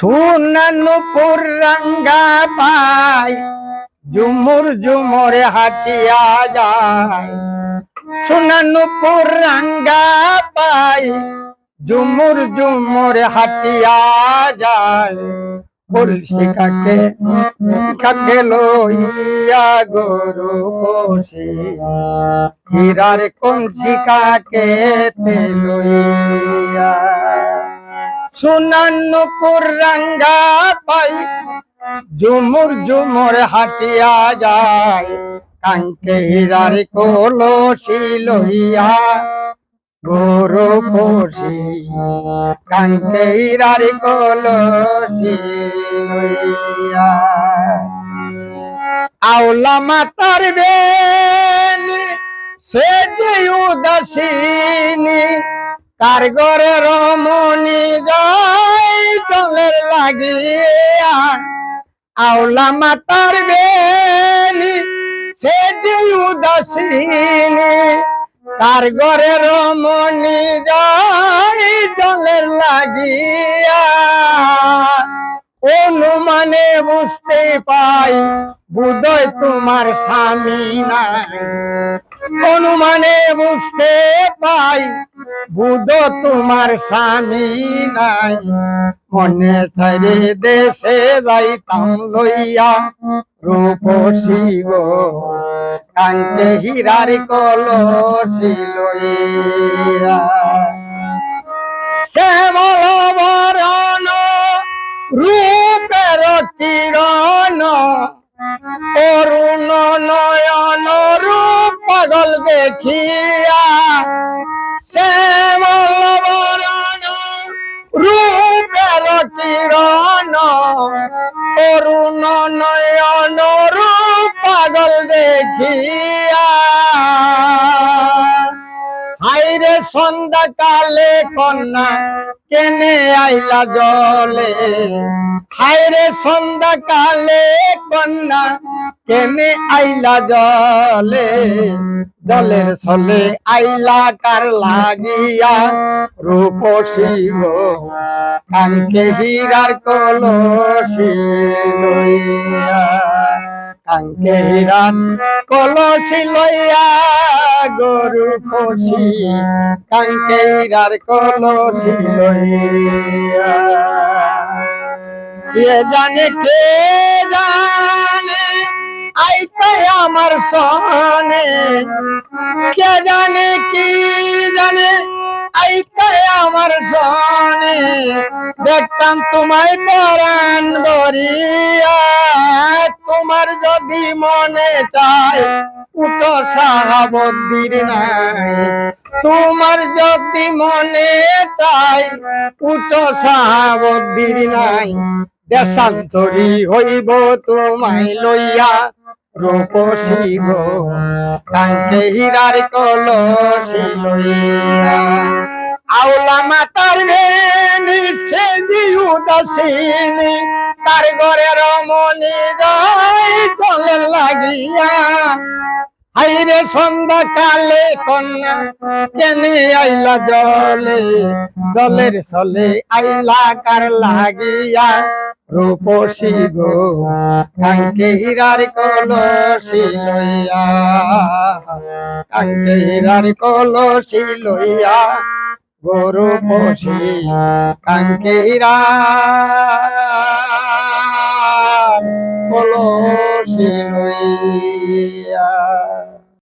সুনানুপুর রঙ্গা পাই, ঝুমুর ঝুমরে হাটিয়া যায়। সুনানুপুর রঙ্গা পাই, ঝুমুর ঝুমরে হাটিয়া যায়। কলসি কাকে কাকে লইয়া গরু বসে হীরার কঞ্চি কাকে লইয়া? সুনান্নপুর পাই। ঝুমুর ঝুমুর হাটিয়া যায় কাঙ্কে হীরার কলসি লইয়া গরু বসি। কাঙ্কে হীরার কলসি লইয়া। আওলা মাতার বেনি, সে যে কার ঘরে রমণী যায় জলের লাগিয়া। আওলা মাতার বেনি, সে উদাসীনী। কার ঘরে রমণী যায় জলের লাগিয়া। অনুমানে বুঝতে পাই বুধয় তোমার স্বামী নাই। অনুমানে বুঝতে পাই বুধ তোমার স্বামী নাই। মনে ছাড়ে দেশে যাইতাম লইয়া। রূপসী গো কান্তে হীরার কলসি লইয়া। শ্যামল রূপের কিরণ, অরুণ নয়ন, রূপ পাগল দেখিয়া পাগল দেখিয়া। সন্ধ্যা কালে কন্যা কেনে আইলা জলে? হাইরে সন্ধ্যা কালে কন্যা কেনে আইলা জলে? জলের ছলে আইলা কার লাগিয়া? রূপসী গো, কানকে হীরার কলসি লইয়া। কাঙ্কে হীরার কলসি লইয়া গরু পশি কাঙ্কে হীরার কলসি লইয়া। কে জানে কে জানে আইতে আমার সনে। কে জানে কি জানে আইতে আমার সনে। দেখতাম তোমায় পরাণ বরিয়া তোমার যদি মনে চায় উটো সাহাবদ্দির নাই। তোমার যদি মনে চায় উটো সাহাবদ্দির নাই। দেশান্তরী হইব তোমায় লইয়া, রূপসী গো কাঙ্কে হীরার কলসি লইয়া। আওলা মাতার মেনি সে দিউ দাসিনী তার ঘরে রমণী যাই চলে লাগিয়া। হাইরে সন্ধ্যা কালে কন্যা কেনে আইলা জলে, জলের চলে আইলা কার লাগিয়া। রূপসী গো, কাঙ্কে হীরার কলসি লইয়া, কাঙ্কে হীরার কলসি লইয়া। গরু পশি কাঙ্কে